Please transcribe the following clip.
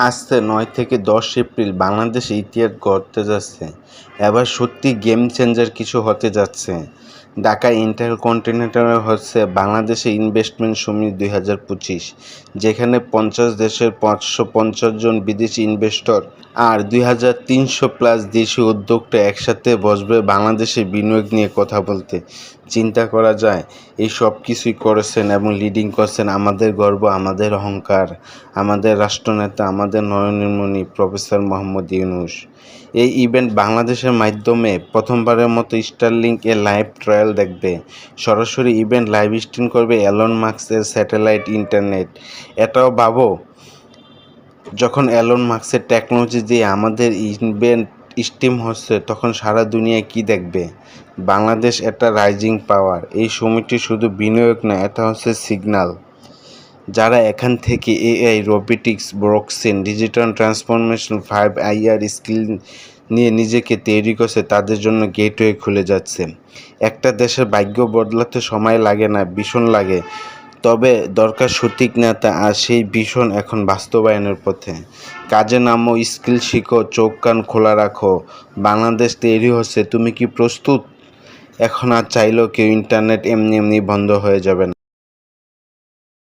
আসছে নয় থেকে দশ এপ্রিল বাংলাদেশে ইতিহাস গড়তে যাচ্ছে। এবার সত্যি গেম চেঞ্জার কিছু হতে যাচ্ছে। ঢাকা ইন্টারকন্টিনেন্টাল হচ্ছে বাংলাদেশে ইনভেস্টমেন্ট সমিতি দুই যেখানে পঞ্চাশ দেশের পাঁচশো পঞ্চাশ জন বিদেশি ইনভেস্টর আর দুই হাজার তিনশো প্লাস দেশি উদ্যোক্তা একসাথে বসবে বাংলাদেশে বিনিয়োগ নিয়ে কথা বলতে। চিন্তা করা যায়, এই সব কিছুই করেছেন এবং লিডিং করছেন আমাদের গর্ব, আমাদের অহংকার, আমাদের রাষ্ট্রনেতা, আমাদের নয়নমণি প্রফেসর মোহাম্মদ ইউনুস। এই ইভেন্ট বাংলাদেশের মাধ্যমে প্রথমবারের মতো স্টারলিংক এ লাইভ ট্রায়াল দেখবে। সরাসরি ইভেন্ট লাইভ স্ট্রিম করবে অ্যালন মার্কসের স্যাটেলাইট ইন্টারনেট এটাও ভাবো যখন অ্যালন মার্কসের টেকনোলজি দিয়ে আমাদের ইনভেন্ট স্টিম হচ্ছে, তখন সারা দুনিয়া কি দেখবে? বাংলাদেশ একটা রাইজিং পাওয়ার এই সময়টি শুধু বিনিয়োগ না, এটা হচ্ছে সিগন্যাল যারা এখান থেকে AI robotics blockchain digital transformation five IR skill নিয়ে নিজেকে তৈরি করছে, তাদের জন্য গেটওয়ে খুলে যাচ্ছে। একটা দেশের ভাগ্য বদলাতে সময় লাগে না, ভীষণ লাগে। তবে দরকার সঠিক নেতা আর সেই ভীষণ এখন বাস্তবায়নের পথে। কাজে নামো, স্কিল শিখো, চোখ কান খোলা রাখো। বাংলাদেশ তৈরি হচ্ছে, তুমি কি প্রস্তুত? এখন আর চাইলেও কেউ ইন্টারনেট এমনি এমনি বন্ধ হয়ে যাবে না।